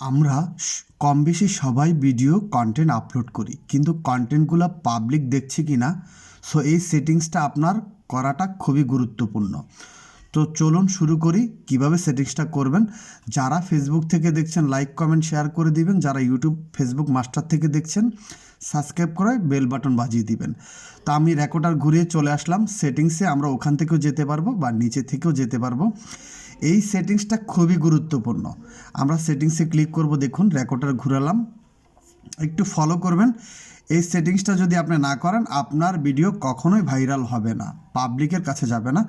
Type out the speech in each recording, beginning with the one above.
আমরা কম বেশি সবাই ভিডিও কন্টেন্ট আপলোড করি। কিন্তু কন্টেন্টগুলো পাবলিক দেখছে কি না সো এই সেটিংসটা আপনার করাটা খুবই গুরুত্বপূর্ণ। তো চলুন শুরু করি, কীভাবে সেটিংসটা করবেন। যারা ফেসবুক থেকে দেখছেন লাইক কমেন্ট শেয়ার করে দিবেন। যারা ইউটিউব ফেসবুক মাস্টার থেকে দেখছেন সাবস্ক্রাইব করে বেল বাটন বাজিয়ে দিবেন। তো আমি রেকর্ডার ঘুরিয়ে চলে আসলাম। সেটিংসে আমরা ওখান থেকেও যেতে পারব বা নিচে থেকেও যেতে পারব। এই সেটিংসটা খুবই গুরুত্বপূর্ণ। আমরা সেটিংসে ক্লিক করব, দেখুন রেকর্ডার ঘুরালাম। একটু ফলো করবেন। এই সেটিংসটা যদি আপনি না করেন, আপনার ভিডিও কখনোই ভাইরাল হবে না, পাবলিকের কাছে যাবে না।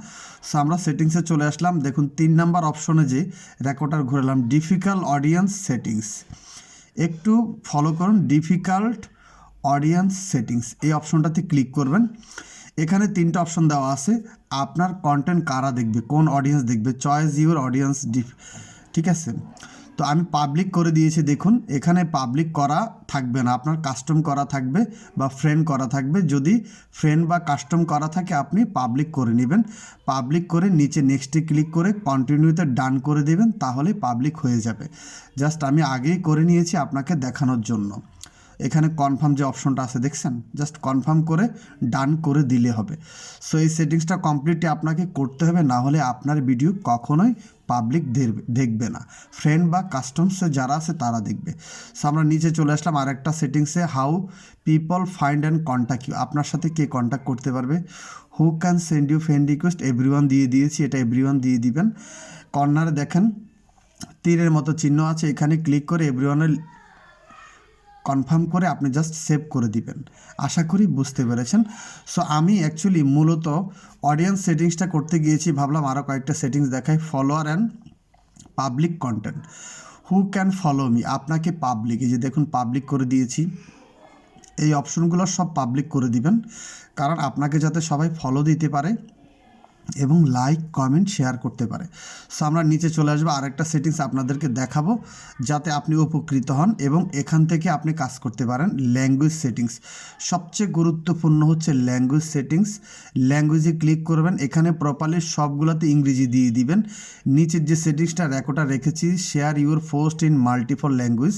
সো আমরা সেটিংসে চলে আসলাম। দেখুন, তিন নাম্বার অপশনে যে রেকর্ডার ঘুরালাম ডিফিকাল্ট অডিয়েন্স সেটিংস একটু ফলো করুন ডিফিকাল্ট অডিয়েন্স সেটিংস এই অপশনটাতে ক্লিক করবেন। এখানে তিনটা অপশন দেওয়া আছে। আপনার কন্টেন্ট কারা দেখবে, কোন অডিয়েন্স দেখবে চয়েস ইউর অডিয়েন্স ডিফ ঠিক আছে? তো আমি পাবলিক করে দিয়েছি, দেখুন। এখানে পাবলিক করা থাকবে না, আপনার কাস্টম করা থাকবে বা ফ্রেন্ড করা থাকবে। যদি ফ্রেন্ড বা কাস্টম করা থাকে, আপনি পাবলিক করে নেবেন। পাবলিক করে নিচে নেক্সটে ক্লিক করে কন্টিনিউতে ডান করে দেবেন তাহলে পাবলিক হয়ে যাবে। জাস্ট আমি আগেই করে নিয়েছি আপনাকে দেখানোর জন্য। এখানে কনফার্ম যে অপশনটা আছে, দেখছেন? জাস্ট কনফার্ম করে ডান করে দিলে হবে। সো এই সেটিংসটা কমপ্লিটলি আপনাকে করতে হবে, না হলে আপনার ভিডিও কখনোই পাবলিক দেখবে না। ফ্রেন্ড বা কাস্টমসে যারা আছে, তারা দেখবে। সো আমরা নিচে চলে আসলাম, আরেকটা সেটিংসে how people find and contact you আপনার সাথে কে কন্ট্যাক্ট করতে পারবে? Who can send you friend request everyone দিয়ে দিয়েছি, এটা এভরিওয়ান দিয়ে দিবেন। কর্নারে দেখেন, তীরের মতো চিহ্ন আছে, এখানে ক্লিক করে এভরিওয়ানের কনফার্ম করে আপনি জাস্ট সেভ করে দিবেন। আশা করি বুঝতে পেরেছেন। সো আমি অ্যাকচুয়ালি মূলত অডিয়েন্স সেটিংসটা করতে গিয়েছি, ভাবলাম আরও কয়েকটা সেটিংস দেখাই follower and public content who can follow me আপনাকে পাবলিক এই যে দেখুন পাবলিক করে দিয়েছি। এই অপশনগুলো সব পাবলিক করে দিবেন। কারণ আপনাকে যাতে সবাই ফলো দিতে পারে। এবং লাইক কমেন্ট শেয়ার করতে পারে। সো আমরা নিচে চলে আসব, আরেকটা সেটিংস আপনাদেরকে দেখাবো, যাতে আপনি উপকৃত হন এবং এখান থেকে আপনি কাজ করতে পারেন ল্যাঙ্গুয়েজ সেটিংস সবচেয়ে গুরুত্বপূর্ণ হচ্ছে ল্যাঙ্গুয়েজ সেটিংস ল্যাঙ্গুয়েজে ক্লিক করবেন, এখানে প্রপারলি সবগুলোতে ইংরেজি দিয়ে দিবেন। নিচের যে সেটিংসটা রেকর্ডটা রেখেছি share your post in multiple language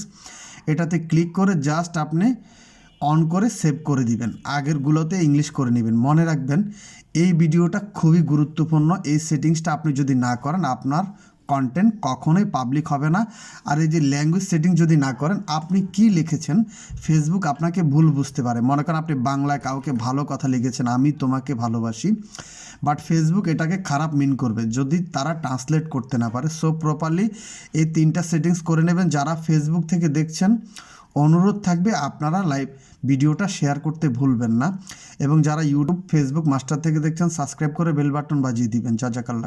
এটাতে ক্লিক করে জাস্ট আপনি অন করে সেভ করে দিবেন। আগেরগুলোতে ইংলিশ করে নেবেন। মনে রাখবেন, এই ভিডিওটা খুবই গুরুত্বপূর্ণ। এই সেটিংসটা আপনি যদি না করেন, আপনার কন্টেন্ট কখনোই পাবলিক হবে না। আর এই যে ল্যাঙ্গুয়েজ সেটিং যদি না করেন, আপনি কি লিখেছেন? ফেসবুক আপনাকে ভুল বুঝতে পারে। মনে করেন আপনি বাংলায় কাউকে ভালো কথা লিখেছেন, আমি তোমাকে ভালোবাসি। বাট ফেসবুক এটাকে খারাপ মিন করবে, যদি তারা ট্রান্সলেট করতে না পারে। সো প্রপারলি এই তিনটা সেটিংস করে নেবেন। যারা ফেসবুক থেকে দেখছেন, অনুরোধ থাকবে আপনারা লাইভ ভিডিওটা শেয়ার করতে ভুলবেন না। এবং যারা ইউটিউব ফেসবুক মাস্টার থেকে দেখছেন সাবস্ক্রাইব করে বেল বাটন বাজিয়ে দিবেন। যা যা খায়